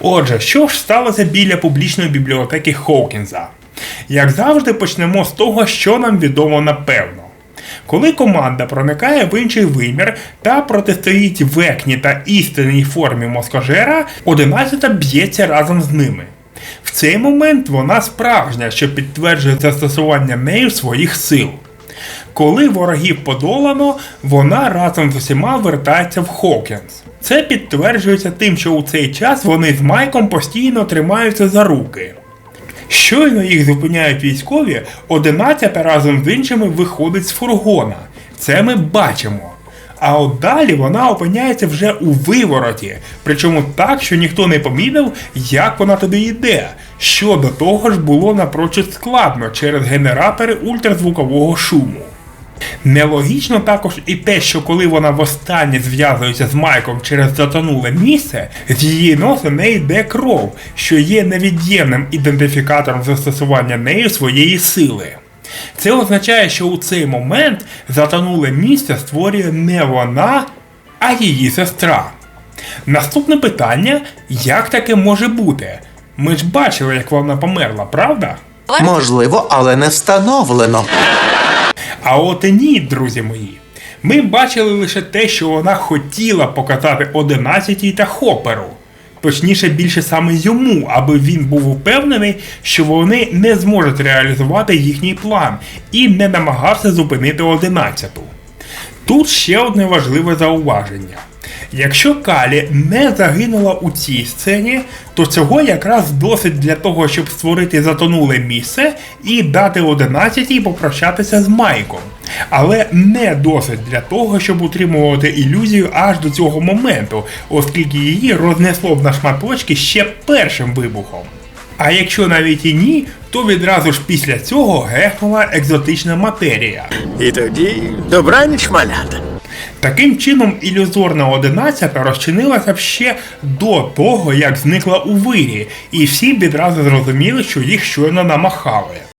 Отже, що ж сталося біля публічної бібліотеки Хоукінза? Як завжди, почнемо з того, що нам відомо напевно. Коли команда проникає в інший вимір та протистоїть векні та істинній формі москожера, 11 б'ється разом з ними. В цей момент вона справжня, що підтверджує застосування нею своїх сил. Коли ворогів подолано, вона разом з усіма вертається в Хокінс. Це підтверджується тим, що у цей час вони з Майком постійно тримаються за руки. Щойно їх зупиняють військові, 11 разом з іншими виходить з фургона. Це ми бачимо. А от далі вона опиняється вже у вивороті, причому так, що ніхто не помітив, як вона туди йде, що до того ж було напрочуд складно через генератори ультразвукового шуму. Нелогічно також і те, що коли вона востаннє зв'язується з Майком через затонуле місце, з її носа не йде кров, що є невід'ємним ідентифікатором застосування нею своєї сили. Це означає, що у цей момент затонуле місце створює не вона, а її сестра. Наступне питання: як таке може бути? Ми ж бачили, як вона померла, правда? Можливо, але не встановлено. А от і ні, друзі мої. Ми бачили лише те, що вона хотіла показати 11 та Хоперу. Точніше, більше саме йому, аби він був упевнений, що вони не зможуть реалізувати їхній план і не намагався зупинити 11-ту. Тут ще одне важливе зауваження. Якщо Калі не загинула у цій сцені, то цього якраз досить для того, щоб створити затонуле місце і дати 11 попрощатися з Майком. Але не досить для того, щоб утримувати ілюзію аж до цього моменту, оскільки її рознесло на шматочки ще першим вибухом. А якщо навіть і ні, то відразу ж після цього гехнула екзотична матерія. І тоді добраніч малята. Таким чином, ілюзорна одинадцята розчинилася ще до того, як зникла у вирі, і всі відразу зрозуміли, що їх щойно намахали.